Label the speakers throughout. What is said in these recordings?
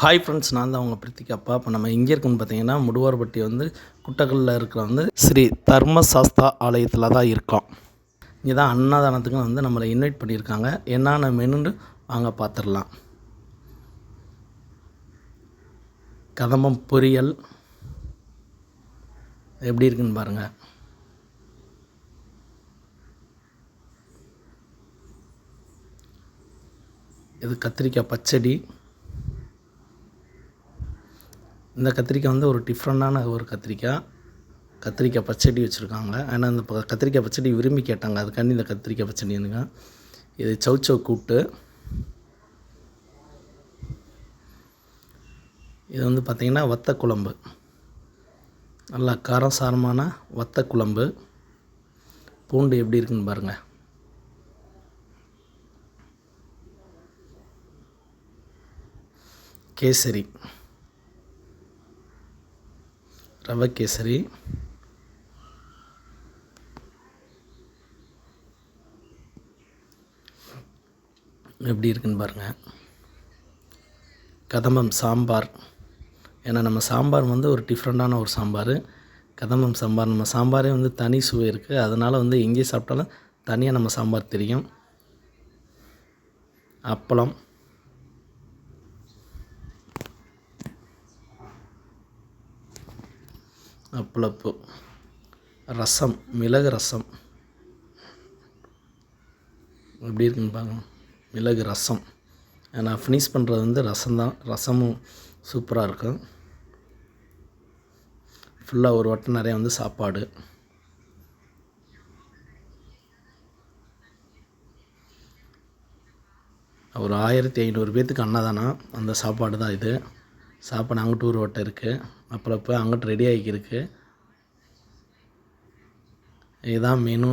Speaker 1: Hi friends நான் தான் உங்கள் பிரித்திக். அப்பா இப்போ நம்ம எங்கே இருக்குன்னு பார்த்தீங்கன்னா முடுவார்பட்டி வந்து குட்டக்கல்லில் இருக்கிற வந்து ஸ்ரீ தர்மசாஸ்தா ஆலயத்தில் தான் இருக்கோம். இங்கே தான் அன்னதானத்துக்கு வந்து நம்மளை இன்வைட் பண்ணியிருக்காங்க. என்னென்ன மெனுன்னு வாங்க பார்த்துடலாம் கதம்பம் பொரியல். எப்படி இருக்குன்னு பாருங்கள் இது கத்திரிக்காய் பச்சடி. இந்த கத்திரிக்காய் வந்து ஒரு டிஃப்ரெண்டான ஒரு கத்திரிக்காய். கத்திரிக்காய் பச்சடி வச்சுருக்காங்க. ஆனால் இந்த கத்திரிக்காய் பச்சடி விரும்பி கேட்டாங்க. அதுக்காண்டி இந்த கத்திரிக்காய் பச்சடினுங்க இது சௌச்சௌ கூட்டு. இது வந்து பார்த்திங்கன்னா வத்த குழம்பு. நல்லா காரம் சாரமான வத்த குழம்பு. பூண்டு எப்படி இருக்குன்னு பாருங்கள் கேசரி. ரவை கேசரி எப்படி இருக்குன்னு பாருங்கள் கதம்பம் சாம்பார். ஏன்னா நம்ம சாம்பார் வந்து ஒரு டிஃப்ரெண்ட்டான ஒரு சாம்பார். கதம்பம் சாம்பார் நம்ம சாம்பாரே வந்து தனி சுவை இருக்குது அதனால் வந்து எங்கே சாப்பிட்டாலும் தனியாக நம்ம சாம்பார் தெரியும். அப்பளம். அப்பளப்பு ரசம் மிளகு ரசம். எப்படி இருக்குன்னு பாருங்க மிளகு ரசம். நான் ஃபினிஷ் பண்ணுறது வந்து ரசம் தான் ரசமும் சூப்பராக இருக்கும் ஃபுல்லாக ஒரு வட்டம் நிறையா வந்து சாப்பாடு. ஒரு ஆயிரத்தி ஐநூறு பேர்த்துக்கு அன்னதானம் அந்த சாப்பாடு தான் இது. சாப்பாடு அங்கிட்டு ஒரு வட்டம் இருக்குது அப்புறம் இப்போ அங்கிட்டு ரெடி ஆகிக்கிருக்கு இதுதான் மெனு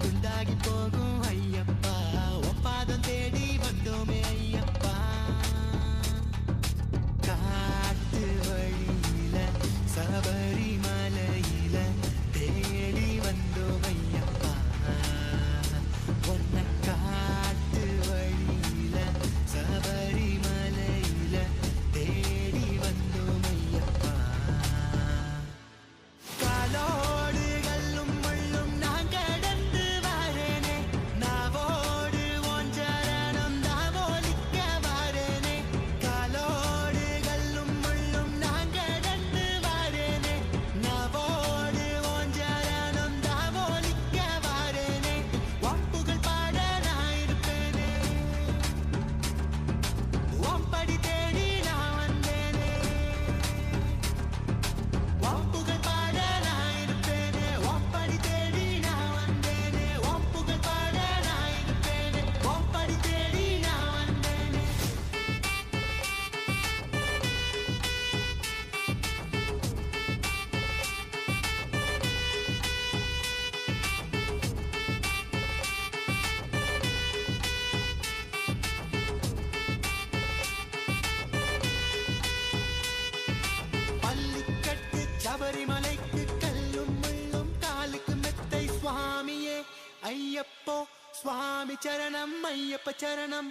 Speaker 2: 굴다기 보고 अय्यप्पो स्वामि चरणम् अय्यप्प चरणम्।